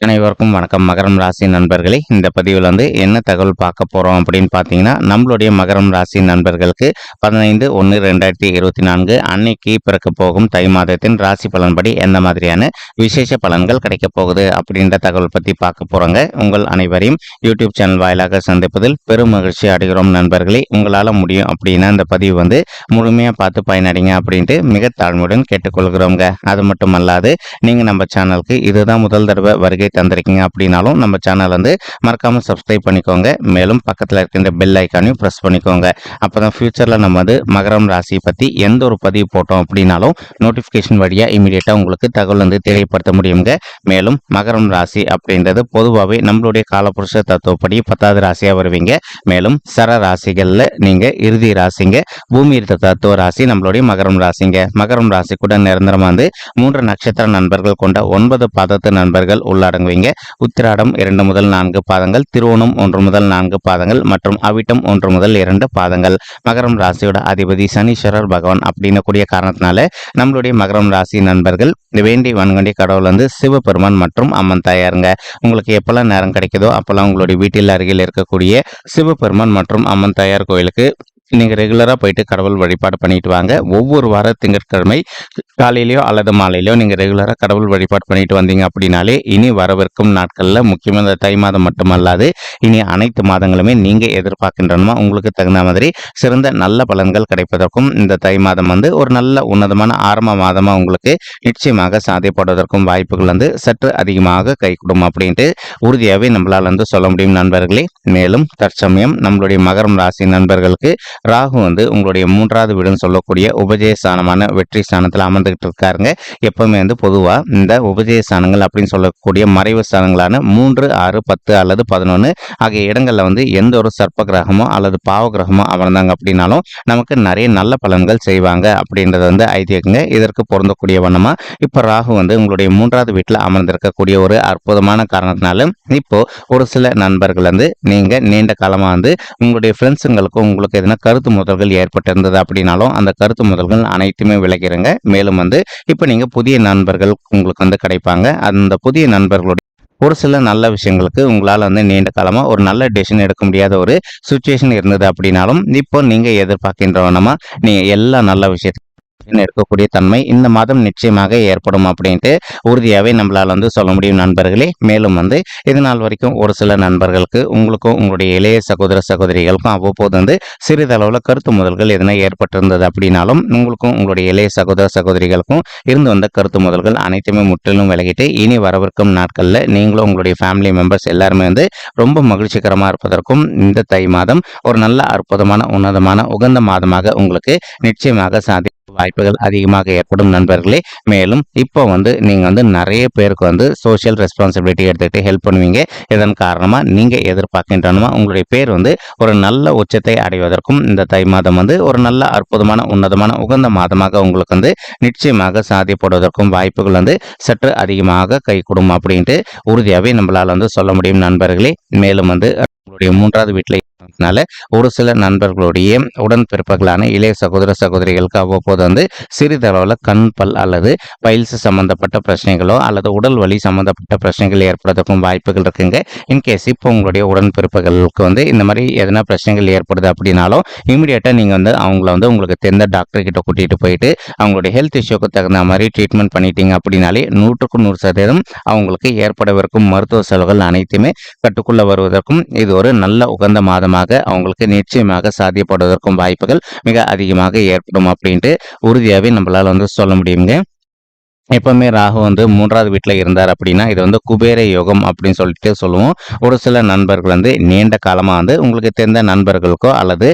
அனைவருக்கும் வணக்கம். மகரம் ராசி நண்பர்களே இந்த பதிவில் வந்து என்ன தகவல் பார்க்க போகிறோம் அப்படின்னு பார்த்தீங்கன்னா நம்மளுடைய மகரம் ராசி நண்பர்களுக்கு பதினைந்து ஒன்று ரெண்டாயிரத்தி இருபத்தி நான்கு அன்னைக்கு பிறக்க போகும் தை மாதத்தின் ராசி பலன்படி எந்த மாதிரியான விசேஷ பலன்கள் கிடைக்க போகுது அப்படின்ற தகவல் பற்றி பார்க்க போகிறோங்க உங்கள் அனைவரையும் யூடியூப் சேனல் வாயிலாக சந்திப்பதில் பெரும் மகிழ்ச்சி அடைகிறோம் நண்பர்களே. உங்களால் முடியும் அப்படின்னா இந்த பதிவு வந்து முழுமையாக பார்த்து பயனடைங்க அப்படின்ட்டு மிக தாழ்மையுடன் கேட்டுக்கொள்கிறோங்க அது மட்டும் அல்லாது நீங்கள் நம்ம சேனலுக்கு இதுதான் முதல் தடவை வருகை தந்திருக்கீங்க அப்படின்னாலும் நம்ம சேனல் வந்து மறக்காமல் சப்ஸ்கிரைப் பண்ணிக்கோங்க. மேலும் பக்கத்தில் இருக்கின்ற பெல் ஐக்கானையும் ப்ரெஸ் பண்ணிக்கோங்க. அப்போ தான் ஃப்யூச்சரில் நம்ம வந்து மகரம் ராசியை பற்றி எந்த ஒரு பதிவு போட்டோம் அப்படின்னாலும் நோட்டிஃபிகேஷன் வழியாக இமீடியட்டாக உங்களுக்கு தகவல் வந்து தெரியப்படுத்த முடியுங்க. மேலும் மகரம் ராசி அப்படின்றது பொதுவாகவே நம்மளுடைய காலப்புருஷ தத்துவப்படி பத்தாவது ராசியாக வருவீங்க. மேலும் சர ராசிகளில் நீங்கள் இறுதி ராசிங்க. பூமி தத்துவ ராசி நம்மளுடைய மகரம் ராசிங்க. மகரம் ராசி கூட நிரந்தரமாக வந்து மூன்று நட்சத்திர நண்பர்கள் கொண்ட ஒன்பது பதத்து நண்பர்கள் உள்ளடங்குவீங்க உத்திராடம் இரண்டு முதல் நான்கு பாதங்கள் திருவோணம் ஒன்று முதல் நான்கு பாதங்கள் மற்றும் அவிட்டம் ஒன்று முதல் இரண்டு பாதங்கள். மகரம் ராசியோட அதிபதி சனீஸ்வரர் பகவான் அப்படின்னு கூடிய காரணத்தினால நம்மளுடைய மகரம் ராசி நண்பர்கள் வேண்டி வன்கண்டி கடவுள் வந்து சிவபெருமான் மற்றும் அம்மன் தாயாருங்க. உங்களுக்கு எப்பெல்லாம் நேரம் கிடைக்குதோ அப்பெல்லாம் உங்களுடைய வீட்டில் அருகில் இருக்கக்கூடிய சிவபெருமான் மற்றும் அம்மன் தாயார் கோயிலுக்கு நீங்கள் ரெகுலராக போயிட்டு கடவுள் வழிபாடு பண்ணிட்டு வாங்க. ஒவ்வொரு வார திங்கட்கிழமை காலையிலையோ அல்லது மாலையிலையோ நீங்கள் ரெகுலராக கடவுள் வழிபாடு பண்ணிட்டு வந்தீங்க அப்படின்னாலே இனி வரவிருக்கும் நாட்களில் முக்கியமாக இந்த தை மாதம் மட்டுமல்லாது இனி அனைத்து மாதங்களுமே நீங்கள் எதிர்பார்க்கின்றனமா உங்களுக்கு தகுந்த மாதிரி சிறந்த நல்ல பலன்கள் கிடைப்பதற்கும் இந்த தை மாதம் வந்து ஒரு நல்ல உன்னதமான ஆரம்ப மாதமாக உங்களுக்கு நிச்சயமாக சாத்தியப்படுவதற்கும் வாய்ப்புகள் வந்து சற்று அதிகமாக கைகூடும் அப்படின்ட்டு உறுதியாகவே நம்மளால் வந்து சொல்ல முடியும் நண்பர்களே. மேலும் தற்சமயம் நம்மளுடைய மகரம் ராசி நண்பர்களுக்கு ராகு வந்து உங்களுடைய மூன்றாவது வீடுன்னு சொல்லக்கூடிய உபஜய ஸ்தானமான வெற்றி ஸ்தானத்தில் அமர்ந்துகிட்டு இருக்காருங்க. எப்பவுமே வந்து பொதுவாக இந்த உபஜய ஸ்தானங்கள் அப்படின்னு சொல்லக்கூடிய மறைவு ஸ்தானங்களான மூன்று ஆறு பத்து அல்லது பதினொன்று ஆகிய இடங்களில் வந்து எந்த ஒரு சர்ப்ப கிரகமோ அல்லது பாவ கிரகமோ அமர்ந்தாங்க அப்படின்னாலும் நமக்கு நிறைய நல்ல பலன்கள் செய்வாங்க அப்படின்றது வந்து ஐதீகங்க இதற்கு பொருந்தக்கூடிய வண்ணமா இப்போ ராகு வந்து உங்களுடைய மூன்றாவது வீட்டில் அமர்ந்திருக்கக்கூடிய ஒரு அற்புதமான காரணத்தினால இப்போ ஒரு சில நண்பர்கள் வந்து நீங்க நீண்ட காலமாக வந்து உங்களுடைய ஃப்ரெண்ட்ஸுங்களுக்கும் உங்களுக்கு எதுனா கருத்து முதல்கள் ஏற்பட்டிருந்தது அப்படின்னாலும் அந்த கருத்து முதல்கள் அனைத்துமே விளக்கிறங்க மேலும் வந்து இப்போ நீங்கள் புதிய நண்பர்கள் உங்களுக்கு வந்து கிடைப்பாங்க. அந்த புதிய நண்பர்களுடைய ஒரு சில நல்ல விஷயங்களுக்கு உங்களால் வந்து நீண்ட காலமாக ஒரு நல்ல டெசிஷன் எடுக்க முடியாத ஒரு சுச்சுவேஷன் இருந்தது அப்படின்னாலும் இப்போ நீங்கள் எதிர்பார்க்கின்றவனமா நீங்கள் எல்லா நல்ல விஷயத்தையும் இருக்கக்கூடிய தன்மை இந்த மாதம் நிச்சயமாக ஏற்படும் அப்படின்ட்டு உறுதியாகவே நம்மளால் வந்து சொல்ல முடியும் நண்பர்களே. மேலும் வந்து இது நாள் வரைக்கும் ஒரு சில நண்பர்களுக்கு உங்களுக்கும் உங்களுடைய இளைய சகோதர சகோதரிகளுக்கும் அவ்வப்போது வந்து சிறிதளவில் கருத்து முதல்கள் எதனா ஏற்பட்டிருந்தது அப்படின்னாலும் உங்களுக்கும் உங்களுடைய இளைய சகோதர சகோதரிகளுக்கும் இருந்து வந்த கருத்து முதல்கள் அனைத்துமே முற்றிலும் விலகிட்டு இனி வரவிருக்கும் நாட்களில் நீங்களும் உங்களுடைய ஃபேமிலி மெம்பர்ஸ் எல்லாருமே வந்து ரொம்ப மகிழ்ச்சிகரமாக இருப்பதற்கும் இந்த தை மாதம் ஒரு நல்ல அற்புதமான உன்னதமான உகந்த மாதமாக உங்களுக்கு நிச்சயமாக சாதி வாய்ப்புகள் அதிகமாக ஏற்படும் நண்பர்களே. மேலும் இப்போ வந்து நீங்கள் வந்து நிறைய பேருக்கு வந்து சோஷியல் ரெஸ்பான்சிபிலிட்டி எடுத்துக்கிட்டு ஹெல்ப் பண்ணுவீங்க. இதன் காரணமாக நீங்கள் எதிர்பார்க்கின்றனமா உங்களுடைய பேர் வந்து ஒரு நல்ல உச்சத்தை அடைவதற்கும் இந்த தை மாதம் வந்து ஒரு நல்ல அற்புதமான உன்னதமான உகந்த மாதமாக உங்களுக்கு வந்து நிச்சயமாக சாதிப்படுவதற்கும் வாய்ப்புகள் வந்து சற்று அதிகமாக கைகூடும் அப்படின்ட்டு உறுதியாகவே நம்மளால் வந்து சொல்ல முடியும் நண்பர்களே. மேலும் வந்து உங்களுடைய மூன்றாவது வீட்டில் இருக்கிறதுனால ஒரு சில நண்பர்களுடைய உடன்பிறப்புகளான இளைய சகோதர சகோதரிகளுக்கு அவ்வப்போது வந்து சிறிதளவில் கண் பல் அல்லது பைல்ஸ் சம்பந்தப்பட்ட பிரச்சனைகளோ அல்லது உடல் வலி சம்பந்தப்பட்ட பிரச்சனைகள் ஏற்படுறதுக்கும் வாய்ப்புகள் இருக்குங்க. இன்கேஸ் இப்போ உங்களுடைய உடன்பிறப்புகளுக்கு வந்து இந்த மாதிரி எதனா பிரச்சனைகள் ஏற்படுது அப்படின்னாலும் இமீடியட்டாக நீங்கள் வந்து அவங்கள வந்து உங்களுக்கு தெரிந்த டாக்டர் கிட்ட கூட்டிகிட்டு போயிட்டு அவங்களுடைய ஹெல்த் இஷ்யூக்கு தகுந்த மாதிரி ட்ரீட்மெண்ட் பண்ணிட்டீங்க அப்படின்னாலே நூற்றுக்கு நூறு சதவீதம் அவங்களுக்கு ஏற்படவிருக்கும் மருத்துவ செலவுகள் அனைத்துமே கட்டுக்குள்ளே வருவதற்கும் இது ஒரு நல்ல உகந்த மாதமாக அவங்களுக்கு நிச்சயமாக சாத்தியப்படுவதற்கும் வாய்ப்புகள் மிக அதிகமாக ஏற்படும் அப்படின்ட்டு உறுதியாகவே நம்மளால் வந்து சொல்ல முடியுங்க. எப்பவுமே ராகு வந்து மூன்றாவது வீட்டில் இருந்தார் அப்படின்னா இது வந்து குபேர யோகம் அப்படின்னு சொல்லிட்டு சொல்லுவோம். ஒரு சில நண்பர்கள் வந்து நீண்ட காலமாக வந்து உங்களுக்கு தெரிந்த நண்பர்களுக்கோ அல்லது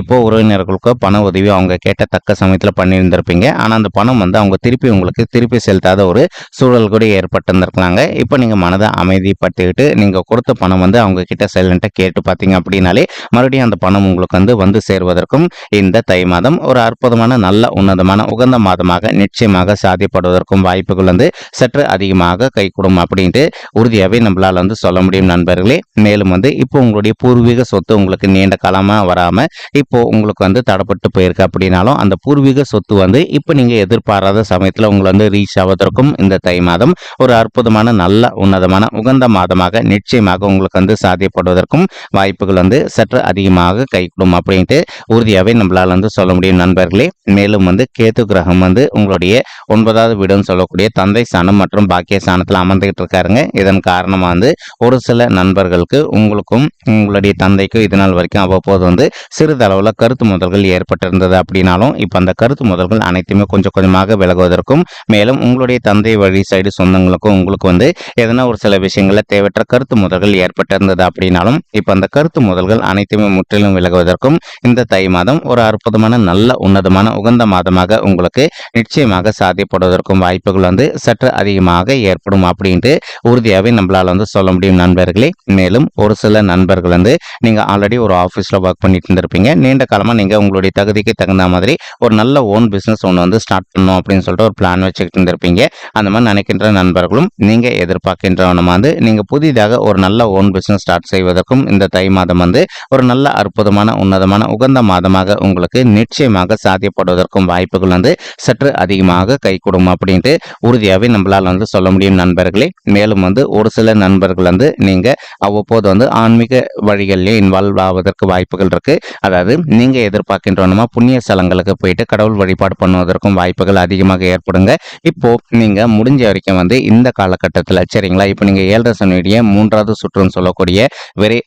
இப்போ உறவினர்களுக்கோ பண உதவி அவங்க கேட்ட தக்க சமயத்தில் பண்ணியிருந்திருப்பீங்க. ஆனால் அந்த பணம் வந்து அவங்க திருப்பி உங்களுக்கு திருப்பி செலுத்தாத ஒரு சூழல் கூட ஏற்பட்டிருந்திருக்கலாங்க. இப்போ நீங்கள் மனதை அமைதிப்படுத்திக்கிட்டு நீங்கள் கொடுத்த பணம் வந்து அவங்க கிட்ட சைலண்ட்டாக கேட்டு பார்த்தீங்க அப்படின்னாலே மறுபடியும் அந்த பணம் உங்களுக்கு வந்து வந்து சேருவதற்கும் இந்த தை மாதம் ஒரு அற்புதமான நல்ல உன்னதமான உகந்த மாதமாக நிச்சயமாக சாதிப்படுவதற்கும் வாய்ப்புகள் வந்து சற்று அதிகமாக கைகூடும் அப்படின்ட்டு உறுதியாகவே நம்மளால் வந்து சொல்ல முடியும் நண்பர்களே. மேலும் வந்து இப்போ உங்களுடைய பூர்வீக சொத்து உங்களுக்கு நீண்ட காலமாக வராமல் இப்போ உங்களுக்கு வந்து தடப்பட்டு போயிருக்கு அப்படின்னாலும் அந்த பூர்வீக சொத்து வந்து இப்போ நீங்கள் எதிர்பாராத சமயத்தில் உங்களை வந்து ரீச் ஆவதற்கும் இந்த தை மாதம் ஒரு அற்புதமான நல்ல உன்னதமான உகந்த மாதமாக நிச்சயமாக உங்களுக்கு வந்து சாத்தியப்படுவதற்கும் வாய்ப்புகள் வந்து சற்று அதிகமாக கைகூடும் அப்படின்ட்டு உறுதியாகவே நம்மளால் வந்து சொல்ல முடியும் நண்பர்களே. மேலும் வந்து கேத்து கிரகம் வந்து உங்களுடைய ஒன்பதாவது வீடுன்னு சொல்லக்கூடிய தந்தை ஸ்தானம் மற்றும் பாக்கிய ஸ்தானத்தில் அமர்ந்துகிட்டு இருக்காருங்க. இதன் காரணமாக வந்து ஒரு சில நண்பர்களுக்கு உங்களுக்கும் உங்களுடைய தந்தைக்கும் இது நாள் வரைக்கும் அவ்வப்போது வந்து சிறிதளவில் கருத்து முதல்கள் ஏற்பட்டிருந்தது அப்படின்னாலும் இப்போ அந்த கருத்து முதல்கள் அனைத்துமே கொஞ்சம் கொஞ்சமாக விலகுவதற்கும் மேலும் உங்களுடைய தந்தை வழி சைடு சொந்தங்களுக்கும் உங்களுக்கு வந்து எதனா ஒரு சில விஷயங்களில் தேவையற்ற கருத்து முதல்கள் ஏற்பட்டிருந்தது அப்படின்னாலும் இப்போ அந்த கருத்து முதல்கள் அனைத்துமே முற்றிலும் விலகுவதற்கும் இந்த தை மாதம் ஒரு அற்புதமான நல்ல உன்னதமான உகந்த மாதமாக உங்களுக்கு நிச்சயமாக சாத்தியப்படுவதற்கும் வாய்ப்புகள் வந்து சற்று அதிகமாக ஏற்படும் அப்படின்ட்டு உறுதியாகவே நம்மளால் வந்து சொல்ல முடியும் நண்பர்களே. மேலும் ஒரு சில நண்பர்கள் வந்து நீங்கள் ஆல்ரெடி ஒரு ஆஃபீஸில் ஒர்க் பண்ணிட்டு இருந்திருப்பீங்க. நீண்ட காலமாக நீங்கள் உங்களுடைய தகுதிக்கு தகுந்த மாதிரி ஒரு நல்ல ஓன் பிஸ்னஸ் ஒன்று வந்து ஸ்டார்ட் பண்ணணும் அப்படின்னு சொல்லிட்டு ஒரு பிளான் வச்சுக்கிட்டு இருந்திருப்பீங்க. அந்த மாதிரி நினைக்கின்ற நண்பர்களும் நீங்கள் எதிர்பார்க்கின்றவனும் வந்து நீங்கள் புதிதாக ஒரு நல்ல ஓன் பிஸ்னஸ் ஸ்டார்ட் செய்வதற்கும் இந்த தை மாதம் வந்து ஒரு நல்ல அற்புதமான உன்னதமான உகந்த மாதமாக உங்களுக்கு நிச்சயமாக சாத்தியப்படுவதற்கும் வாய்ப்புகள் வந்து சற்று அதிகமாக கைகூடும் அப்படின்ட்டு உறுதியாகவே நம்மளால் வந்து சொல்ல முடியும் நண்பர்களே. மேலும் வந்து ஒரு சில நண்பர்கள் வந்து நீங்கள் அவ்வப்போது வந்து ஆன்மீக வழிகளிலே இன்வால்வ் ஆவதற்கு வாய்ப்புகள் இருக்குது அதாவது நீங்கள் எதிர்பார்க்கின்றோமா புண்ணிய ஸ்தலங்களுக்கு போயிட்டு கடவுள் வழிபாடு பண்ணுவதற்கும் வாய்ப்புகள் அதிகமாக ஏற்படுங்க. இப்போது நீங்கள் முடிஞ்ச வரைக்கும் வந்து இந்த காலகட்டத்தில் சரிங்களா? இப்போ நீங்கள் ஏழரை சனியுடைய மூன்றாவது சுற்றுன்னு சொல்லக்கூடிய வெறி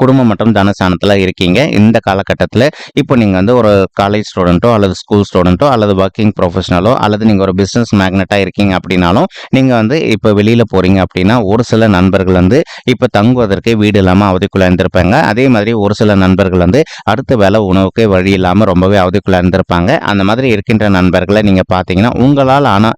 குடும்பம் மற்றும் தனஸ்தானத்தில் இருக்கீங்க. இந்த காலகட்டத்தில் இப்போ நீங்கள் வந்து ஒரு காலேஜ் ஸ்டூடெண்ட்டோ அல்லது ஸ்கூல் ஸ்டூடெண்ட்டோ அல்லது ஒர்க்கிங் ப்ரொஃபஷனலோ அல்லது நீங்கள் ஒரு பிஸ்னஸ் மேக்னெட்டாக இருக்கீங்க அப்படின்னாலும் நீங்கள் வந்து இப்போ வெளியில் போகிறீங்க அப்படின்னா ஒரு சில நண்பர்கள் வந்து இப்போ தங்குவதற்கு வீடு இல்லாமல் அவதிக்குள்ளே இருந்திருப்பாங்க. அதே மாதிரி ஒரு சில நண்பர்கள் வந்து அடுத்த வேலை உணவுக்கு வழி இல்லாமல் ரொம்பவே அவதிக்குள்ளே இருந்திருப்பாங்க. அந்த மாதிரி இருக்கின்ற நண்பர்களை நீங்கள் பார்த்தீங்கன்னா உங்களால் ஆனால்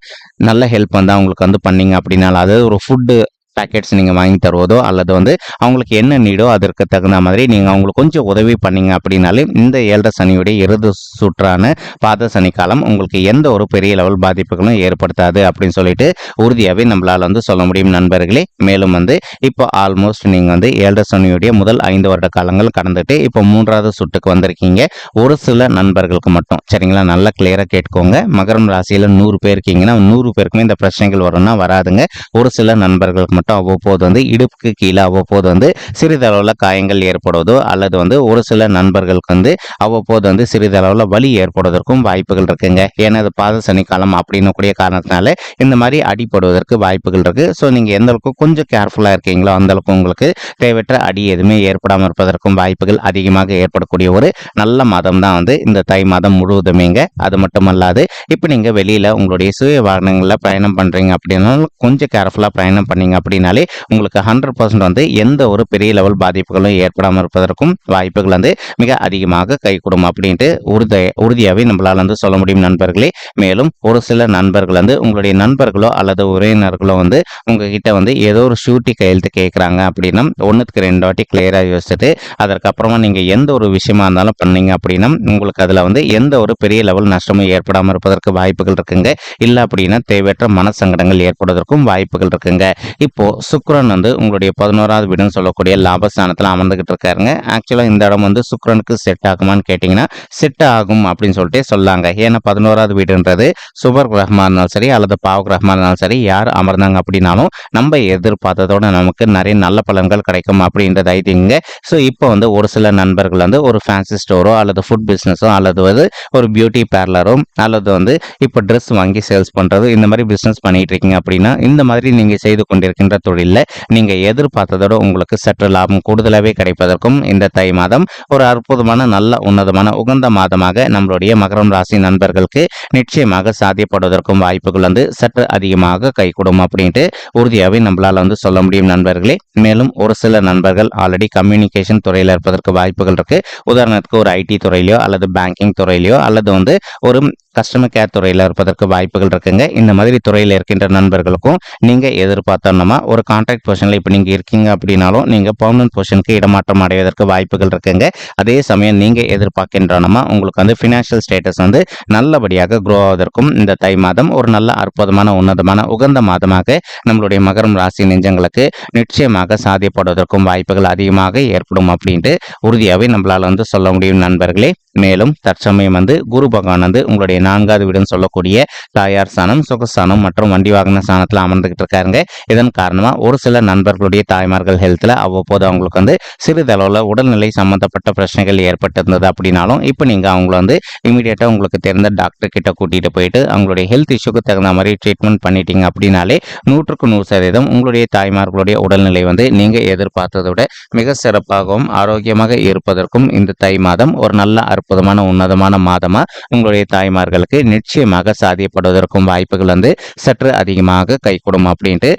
நல்ல ஹெல்ப் வந்து அவங்களுக்கு வந்து பண்ணீங்க அப்படின்னாலும் அதாவது ஒரு ஃபுட்டு பேக்கெட்ஸ் நீங்கள் வாங்கி தருவதோ அல்லது வந்து அவங்களுக்கு என்ன நீடோ அதற்கு தகுந்த மாதிரி நீங்கள் அவங்களுக்கு கொஞ்சம் உதவி பண்ணீங்க அப்படின்னாலே இந்த ஏழரை சனியுடைய இறுதி சுற்றான பாத சனிக்காலம் உங்களுக்கு எந்த ஒரு பெரிய லெவல் பாதிப்புகளும் ஏற்படுத்தாது அப்படின்னு சொல்லிட்டு உறுதியாகவே நம்மளால் வந்து சொல்ல முடியும் நண்பர்களே. மேலும் வந்து இப்போ ஆல்மோஸ்ட் நீங்கள் வந்து ஏழரை சனியுடைய முதல் ஐந்து வருட காலங்கள் கடந்துட்டு இப்போ மூன்றாவது சுட்டுக்கு வந்திருக்கீங்க. ஒரு சில நண்பர்களுக்கு மட்டும். சரிங்களா? நல்லா கிளியராக கேட்டுக்கோங்க. மகரம் ராசியில் நூறு பேர் இருக்கீங்கன்னா நூறு பேருக்குமே இந்த பிரச்சனைகள் வரும்னா வராதுங்க. ஒரு சில நண்பர்களுக்கு மட்டும் அவ்வப்போது வந்து இடுப்புக்கு கீழே அவ்வப்போது வந்து சிறிதளவில் காயங்கள் ஏற்படுவதோ அல்லது வந்து ஒரு சில நண்பர்களுக்கு வந்து அவ்வப்போது வந்து சிறிதளவில் வலி ஏற்படுவதற்கும் வாய்ப்புகள் இருக்குங்க. ஏன்னா அது பாத சனிக்காலம் அப்படின்னு கூடிய காரணத்தினால இந்த மாதிரி அடிப்படுவதற்கு வாய்ப்புகள் இருக்கு. ஸோ நீங்கள் எந்த அளவுக்கு கொஞ்சம் கேர்ஃபுல்லாக இருக்கீங்களோ அந்த அளவுக்கு உங்களுக்கு தேவையற்ற அடி எதுவுமே ஏற்படாமல் இருப்பதற்கும் வாய்ப்புகள் அதிகமாக ஏற்படக்கூடிய ஒரு நல்ல மாதம் தான் வந்து இந்த தை மாதம் முழுவதுமேங்க. அது மட்டுமல்லாது இப்போ நீங்கள் வெளியில் உங்களுடைய சுய வாகனங்களில் பயணம் பண்ணுறீங்க அப்படின்னா கொஞ்சம் கேர்ஃபுல்லாக பயணம் பண்ணீங்க அப்படின்னு அப்படின்னாலே உங்களுக்கு ஹண்ட்ரட் பர்சன்ட் வந்து எந்த ஒரு பெரிய லெவல் பாதிப்புகளும் ஏற்படாமல் இருப்பதற்கும் வாய்ப்புகள் வந்து மிக அதிகமாக கைகூடும் அப்படின்ட்டு உறுத உறுதியாகவே நம்மளால் வந்து சொல்ல முடியும் நண்பர்களே. மேலும் ஒரு சில நண்பர்கள் வந்து உங்களுடைய நண்பர்களோ அல்லது உறவினர்களோ வந்து உங்ககிட்ட வந்து ஏதோ ஒரு ஷூட்டி கையெழுத்து கேட்குறாங்க அப்படின்னா ஒன்றுத்துக்கு ரெண்டு வாட்டி கிளியராக யோசிச்சுட்டு அதற்கப்புறமா நீங்கள் எந்த ஒரு விஷயமா இருந்தாலும் பண்ணீங்க அப்படின்னா உங்களுக்கு அதில் வந்து எந்த ஒரு பெரிய லெவல் நஷ்டமும் ஏற்படாமல் இருப்பதற்கு வாய்ப்புகள் இருக்குங்க. இல்லை அப்படின்னா தேவையற்ற மனசங்கடங்கள் ஏற்படுவதற்கும் வாய்ப்புகள் இருக்குங்க. இப்போ சுக்கிரன் வந்து உங்களுடைய பதினோராவது வீடுன்னு சொல்லக்கூடிய லாபஸ்தானத்தில் அமர்ந்துகிட்டு இருக்காருங்க. ஆக்சுவலாக இந்த இடம் வந்து சுக்ரனுக்கு செட் ஆகுமான்னு கேட்டிங்கன்னா செட் ஆகும் அப்படின்னு சொல்லிட்டு சொல்லாங்க. ஏன்னா பதினோராவது வீடுன்றது சுபர் கிரகமாக இருந்தாலும் சரி அல்லது பாவ கிரகமாக இருந்தாலும் சரி யார் அமர்ந்தாங்க அப்படின்னாலும் நம்ம எதிர்பார்த்ததோட நமக்கு நிறைய நல்ல பலன்கள் கிடைக்கும் அப்படின்றது ஐதிங்க ஸோ இப்போ வந்து ஒரு சில நண்பர்கள் வந்து ஒரு ஃபேன்சி ஸ்டோரோ அல்லது ஃபுட் பிஸ்னஸோ அல்லது வந்து ஒரு பியூட்டி பார்லரோ அல்லது வந்து இப்போ ட்ரெஸ் வாங்கி சேல்ஸ் பண்ணுறது இந்த மாதிரி பிஸ்னஸ் பண்ணிகிட்டு இருக்கீங்க அப்படின்னா இந்த மாதிரி நீங்கள் செய்து கொண்டிருக்கின்ற தொழிலில் நீங்கள் எதிர்பார்த்ததோட உங்களுக்கு சற்று லாபம் கூடுதலாகவே கிடைப்பதற்கும் இந்த தை மாதம் ஒரு அற்புதமான நல்ல உன்னதமான உகந்த மாதமாக நம்மளுடைய மகரம் ராசி நண்பர்களுக்கு நிச்சயமாக சாத்தியப்படுவதற்கும் வாய்ப்புகள் வந்து சற்று அதிகமாக கைகூடும் அப்படின்ட்டு உறுதியாகவே நம்மளால் வந்து சொல்ல முடியும் நண்பர்களே. மேலும் ஒரு சில நண்பர்கள் ஆல்ரெடி கம்யூனிகேஷன் துறையில் இருப்பதற்கு வாய்ப்புகள் இருக்கு. உதாரணத்துக்கு ஒரு ஐடி துறையிலையோ அல்லது பேங்கிங் துறையிலையோ அல்லது வந்து ஒரு கஸ்டமர் கேர் துறையில் இருப்பதற்கு வாய்ப்புகள் இருக்குங்க. இந்த மாதிரி துறையில் இருக்கின்ற நண்பர்களுக்கும் நீங்கள் எதிர்பார்த்தோம்னா மூலமாக ஒரு கான்ட்ராக்ட் பொசிஷனில் இப்போ நீங்கள் இருக்கீங்க அப்படின்னாலும் நீங்கள் பர்மனன்ட் பொசிஷனுக்கு இடமாற்றம் அடைவதற்கு வாய்ப்புகள் இருக்குங்க. அதே சமயம் நீங்கள் எதிர்பார்க்கின்றனமா உங்களுக்கு வந்து ஃபினான்ஷியல் ஸ்டேட்டஸ் வந்து நல்லபடியாக க்ரோ ஆவதற்கும் இந்த தை மாதம் ஒரு நல்ல அற்புதமான உன்னதமான உகந்த மாதமாக நம்மளுடைய மகரம் ராசி நெஞ்சங்களுக்கு நிச்சயமாக சாதியப்படுவதற்கும் வாய்ப்புகள் அதிகமாக ஏற்படும் அப்படின்ட்டு உறுதியாகவே நம்மளால் வந்து சொல்ல முடியும் நண்பர்களே. மேலும் தற்சமயம் வந்து குரு பகவான் வந்து உங்களுடைய நான்காவது வீடுன்னு சொல்லக்கூடிய தாயார் சாணம் சுகஸ்தானம் மற்றும் வண்டி வாகன சாணத்தில் அமர்ந்துகிட்டு இருக்காருங்க. இதன் காரணமாக ஒரு சில நண்பர்களுடைய தாய்மார்கள் ஹெல்த்தில் அவ்வப்போது அவங்களுக்கு வந்து சிறிதளவில் உடல்நிலை சம்மந்தப்பட்ட பிரச்சனைகள் ஏற்பட்டிருந்தது அப்படின்னாலும் இப்போ நீங்கள் அவங்கள வந்து இமீடியட்டாக உங்களுக்கு தெரிந்த டாக்டர் கிட்ட கூட்டிகிட்டு போயிட்டு அவங்களுடைய ஹெல்த் இஷ்யூக்கு தகுந்த மாதிரி ட்ரீட்மெண்ட் பண்ணிட்டீங்க அப்படின்னாலே நூற்றுக்கு நூறு சதவீதம் உங்களுடைய தாய்மார்களுடைய உடல்நிலை வந்து நீங்கள் எதிர்பார்த்ததை விட மிக சிறப்பாகவும் ஆரோக்கியமாக இருப்பதற்கும் இந்த தை மாதம் ஒரு நல்ல அற்புதமான உன்னதமான மாதமாக உங்களுடைய தாய்மார்களுக்கு நிச்சயமாக சாதியப்படுவதற்கும் வாய்ப்புகள் வந்து சற்று அதிகமாக கைகூடும் அப்படின்ட்டு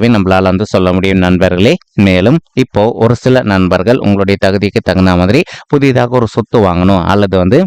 உறுதியாகவே நம்மளால் வந்து சொல்ல முடியும் நண்பர்களே. மேலும் இப்போ ஒரு சில நண்பர்கள் உங்களுடைய தகுதிக்கு தகுந்த மாதிரி புதிதாக ஒரு சொத்து வாங்கணும் அல்லது வந்து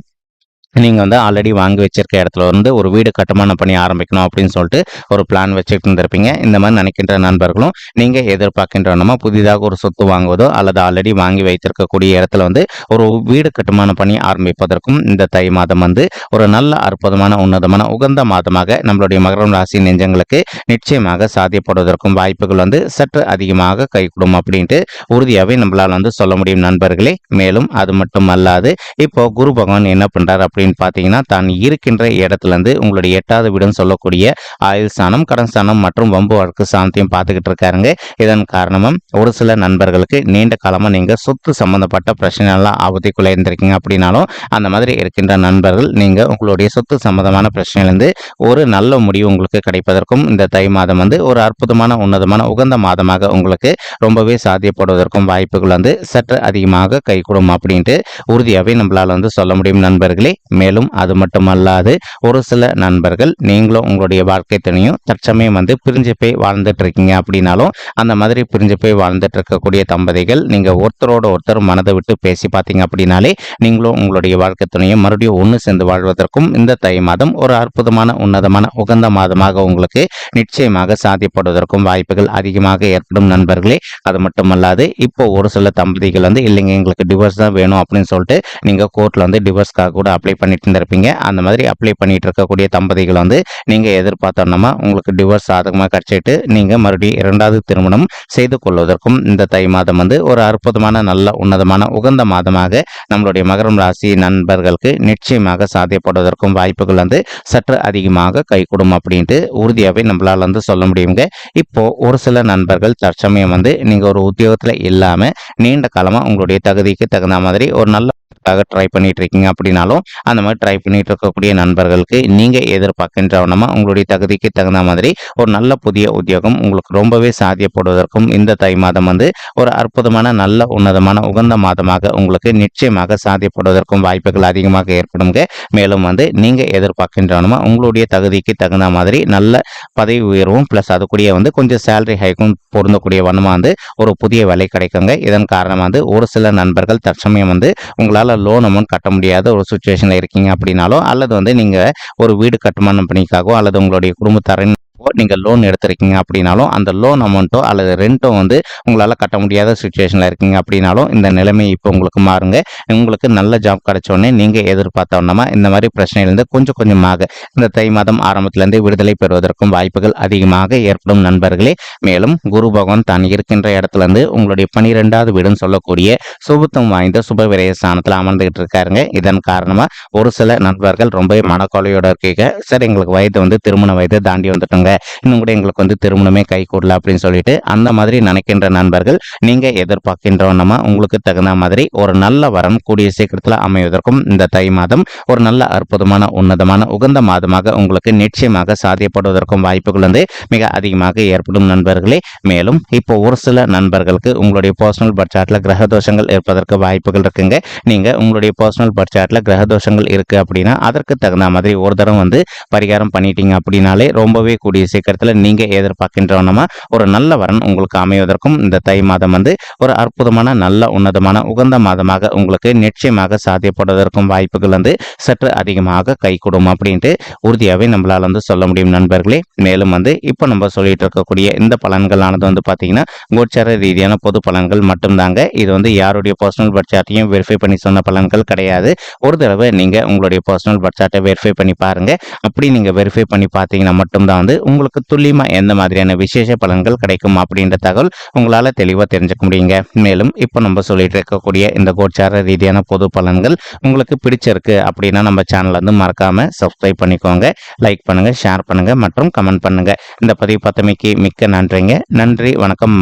நீங்கள் வந்து ஆல்ரெடி வாங்கி வச்சிருக்க இடத்துல வந்து ஒரு வீடு கட்டுமான பண்ணி ஆரம்பிக்கணும் அப்படின்னு சொல்லிட்டு ஒரு பிளான் வச்சுட்டு இருந்திருப்பீங்க. இந்த மாதிரி நினைக்கின்ற நண்பர்களும் நீங்கள் எதிர்பார்க்கின்றனமா புதிதாக ஒரு சொத்து வாங்குவதோ அல்லது ஆல்ரெடி வாங்கி வைத்திருக்கக்கூடிய இடத்துல வந்து ஒரு வீடு கட்டுமான பணி ஆரம்பிப்பதற்கும் இந்த தை மாதம் வந்து ஒரு நல்ல அற்புதமான உன்னதமான உகந்த மாதமாக நம்மளுடைய மகரம் ராசி நெஞ்சங்களுக்கு நிச்சயமாக சாத்தியப்படுவதற்கும் வாய்ப்புகள் வந்து சற்று அதிகமாக கைகூடும் அப்படின்ட்டு உறுதியாகவே நம்மளால் வந்து சொல்ல முடியும் நண்பர்களே. மேலும் அது மட்டும் அல்லாது இப்போ குரு பகவான் என்ன பண்ணுறார் அப்படின்னு அப்படின்னு பார்த்தீங்கன்னா தான் இருக்கின்ற இடத்துலேருந்து உங்களுடைய எட்டாவது வீடுன்னு சொல்லக்கூடிய ஆயுள் ஸ்தானம் கடன் ஸ்தானம் மற்றும் வம்பு வழக்கு ஸ்தானத்தையும் பார்த்துக்கிட்டு இருக்காருங்க. இதன் காரணமும் ஒரு சில நண்பர்களுக்கு நீண்ட காலமாக நீங்கள் சொத்து சம்மந்தப்பட்ட பிரச்சனைலாம் ஆபத்திக்குள்ளே இருந்திருக்கீங்க அப்படின்னாலும் அந்த மாதிரி இருக்கின்ற நண்பர்கள் நீங்கள் உங்களுடைய சொத்து சம்மந்தமான பிரச்சனையிலேருந்து ஒரு நல்ல முடிவு உங்களுக்கு கிடைப்பதற்கும் இந்த தை மாதம் வந்து ஒரு அற்புதமான உன்னதமான உகந்த மாதமாக உங்களுக்கு ரொம்பவே சாத்தியப்படுவதற்கும் வாய்ப்புகள் வந்து சற்று அதிகமாக கைகூடும் அப்படின்ட்டு உறுதியாகவே நம்மளால் வந்து சொல்ல முடியும் நண்பர்களே. மேலும் அது மட்டுமல்லாது ஒரு சில நண்பர்கள் நீங்களும் உங்களுடைய வாழ்க்கை துணையும் தற்சமயம் வந்து பிரிஞ்சு போய் வாழ்ந்துட்டு இருக்கீங்க அப்படின்னாலும் அந்த மாதிரி பிரிஞ்சு போய் வாழ்ந்துட்டு இருக்கக்கூடிய தம்பதிகள் நீங்கள் ஒருத்தரோட ஒருத்தர் மனதை விட்டு பேசி பார்த்தீங்க அப்படின்னாலே நீங்களும் உங்களுடைய வாழ்க்கை துணையும் மறுபடியும் ஒன்று சேர்ந்து வாழ்வதற்கும் இந்த தை மாதம் ஒரு அற்புதமான உன்னதமான உகந்த மாதமாக உங்களுக்கு நிச்சயமாக சாத்தியப்படுவதற்கும் வாய்ப்புகள் அதிகமாக ஏற்படும் நண்பர்களே. அது மட்டுமல்லாது இப்போ ஒரு சில தம்பதிகள் வந்து இல்லைங்க எங்களுக்கு டிவோர்ஸ் தான் வேணும் அப்படின்னு சொல்லிட்டு நீங்கள் கோர்ட்டில் வந்து டிவோர்ஸ்க்காக கூட அப்ளை பண்ணிட்டு இருந்திருப்பீங்க அந்த மாதிரி அப்ளை பண்ணிட்டு இருக்கக்கூடிய தம்பதிகள் வந்து நீங்கள் எதிர்பார்த்தோன்னா உங்களுக்கு டிவோர்ஸ் சாதகமாக கிடைச்சிட்டு நீங்கள் மறுபடியும் இரண்டாவது திருமணம் செய்து கொள்வதற்கும் இந்த தை மாதம் வந்து ஒரு அற்புதமான நல்ல உன்னதமான உகந்த மாதமாக நம்மளுடைய மகரம் ராசி நண்பர்களுக்கு நிச்சயமாக சாத்தியப்படுவதற்கும் வாய்ப்புகள் வந்து சற்று அதிகமாக கைகூடும் அப்படின்ட்டு உறுதியாகவே நம்மளால் வந்து சொல்ல முடியுங்க. இப்போ ஒரு சில நண்பர்கள் தற்சமயம் வந்து நீங்கள் ஒரு உத்தியோகத்தில் இல்லாமல் நீண்ட காலமாக உங்களுடைய தகுதிக்கு தகுந்த மாதிரி ஒரு நல்ல வேலைக்காக ட்ரை பண்ணிட்டு இருக்கீங்க அப்படின்னாலும் அந்த மாதிரி ட்ரை பண்ணிட்டு இருக்கக்கூடிய நண்பர்களுக்கு நீங்க எதிர்பார்க்கின்றவனமா உங்களுடைய தகுதிக்கு தகுந்த மாதிரி ஒரு நல்ல புதிய உத்தியோகம் உங்களுக்கு ரொம்பவே சாத்தியப்படுவதற்கும் இந்த தை மாதம் வந்து ஒரு அற்புதமான நல்ல உன்னதமான உகந்த மாதமாக உங்களுக்கு நிச்சயமாக சாத்தியப்படுவதற்கும் வாய்ப்புகள் அதிகமாக ஏற்படுங்க மேலும் வந்து நீங்க எதிர்பார்க்கின்றவனமா உங்களுடைய தகுதிக்கு தகுந்த மாதிரி நல்ல பதவி உயர்வும் பிளஸ் அது கூடிய வந்து கொஞ்சம் சேலரி ஹைக்கும் பொருந்தக்கூடிய வண்ணமாக வந்து ஒரு புதிய வேலை கிடைக்குங்க. இதன் காரணமாக வந்து ஒரு சில நண்பர்கள் தற்சமயம் வந்து உங்களால் லோன் அமௌண்ட் கட்ட முடியாத ஒரு சுச்சுவேஷனில் இருக்கீங்க அப்படின்னாலோ அல்லது வந்து நீங்கள் ஒரு வீடு கட்டுமானம் பணிக்காகவோ அல்லது உங்களுடைய குடும்பத்தாரின் நீங்கள் லோன் எடுத்திருக்கீங்க அப்படின்னாலும் அந்த லோன் அமௌண்ட்டோ அல்லது ரெண்ட்டோ வந்து உங்களால் கட்ட முடியாத சுச்சுவேஷனில் இருக்கீங்க அப்படின்னாலும் இந்த நிலைமை இப்போ உங்களுக்கு மாறுங்க. உங்களுக்கு நல்ல ஜாப் கிடைச்சோடனே நீங்கள் எதிர்பார்த்தோன்னா இந்த மாதிரி பிரச்சனையிலேருந்து கொஞ்சம் கொஞ்சமாக இந்த தை மாதம் ஆரம்பத்திலேருந்து விடுதலை பெறுவதற்கும் வாய்ப்புகள் அதிகமாக ஏற்படும் நண்பர்களே. மேலும் குரு பகவான் தான் இருக்கின்ற இடத்துலேருந்து உங்களுடைய பனிரெண்டாவது வீடுன்னு சொல்லக்கூடிய சுபத்தம் வாய்ந்த சுப விரைய ஸ்தானத்தில் அமர்ந்துகிட்டு இருக்காருங்க. இதன் காரணமாக ஒரு சில நண்பர்கள் ரொம்பவே மனக்கொலையோட இருக்கீங்க. சரி எங்களுக்கு வயது வந்து திருமண வயது தாண்டி வந்துட்டோங்க. இன்னும் கூட எங்களுக்கு வந்து திருமணமே கை கூடல அப்படின்னு சொல்லிட்டு அந்த மாதிரி நினைக்கின்ற நண்பர்கள் நீங்க எதிர்பார்க்கின்றவனமா உங்களுக்கு தகுந்த மாதிரி ஒரு நல்ல வரம் கூடிய சீக்கிரத்தில் அமைவதற்கும் இந்த தை மாதம் ஒரு நல்ல அற்புதமான உன்னதமான உகந்த மாதமாக உங்களுக்கு நிச்சயமாக சாத்தியப்படுவதற்கும் வாய்ப்புகள் வந்து மிக அதிகமாக ஏற்படும் நண்பர்களே. மேலும் இப்போ ஒரு சில நண்பர்களுக்கு உங்களுடைய பர்சனல் பட்சாட்டில் கிரக தோஷங்கள் இருப்பதற்கு வாய்ப்புகள் இருக்குங்க. நீங்க உங்களுடைய பர்சனல் பட்சாட்டில் கிரக தோஷங்கள் இருக்கு அப்படின்னா அதற்கு தகுந்த மாதிரி ஒரு தரம் வந்து பரிகாரம் பண்ணிட்டீங்க அப்படின்னாலே ரொம்பவே கூடிய கூடிய சீக்கிரத்தில் நீங்கள் எதிர்பார்க்கின்றவனமா ஒரு நல்ல வரன் உங்களுக்கு அமைவதற்கும் இந்த தை மாதம் வந்து ஒரு அற்புதமான நல்ல உன்னதமான உகந்த மாதமாக உங்களுக்கு நிச்சயமாக சாத்தியப்படுவதற்கும் வாய்ப்புகள் வந்து சற்று அதிகமாக கைகூடும் அப்படின்ட்டு உறுதியாகவே நம்மளால் வந்து சொல்ல முடியும் நண்பர்களே. மேலும் வந்து இப்போ நம்ம சொல்லிட்டு இருக்கக்கூடிய இந்த பலன்களானது வந்து பார்த்தீங்கன்னா கோச்சார ரீதியான பொது பலன்கள் மட்டும்தாங்க. இது வந்து யாருடைய பர்சனல் பட்சாட்டையும் வெரிஃபை பண்ணி சொன்ன பலன்கள் கிடையாது. ஒரு தடவை நீங்கள் உங்களுடைய பர்சனல் பட்சாட்டை வெரிஃபை பண்ணி பாருங்கள் அப்படி நீங்கள் வெரிஃபை பண்ணி பார்த்தீங்கன்னா மட்டும்தான் வந்து உங்களுக்கு துல்லியமாக எந்த மாதிரியான விசேஷ பலன்கள் கிடைக்கும் அப்படின்ற தகவல் உங்களால் தெளிவாக தெரிஞ்சுக்க முடியுங்க. மேலும் இப்போ நம்ம சொல்லிட்டு இருக்கக்கூடிய இந்த கோச்சார ரீதியான பொது பலன்கள் உங்களுக்கு பிடிச்சிருக்கு அப்படின்னா நம்ம சேனல் வந்து மறக்காமல் சப்ஸ்கிரைப் பண்ணிக்கோங்க. லைக் பண்ணுங்கள் ஷேர் பண்ணுங்கள் மற்றும் கமெண்ட் பண்ணுங்கள் இந்த பதிவு பத்தமைக்கு மிக்க நன்றிங்க. நன்றி வணக்கம்.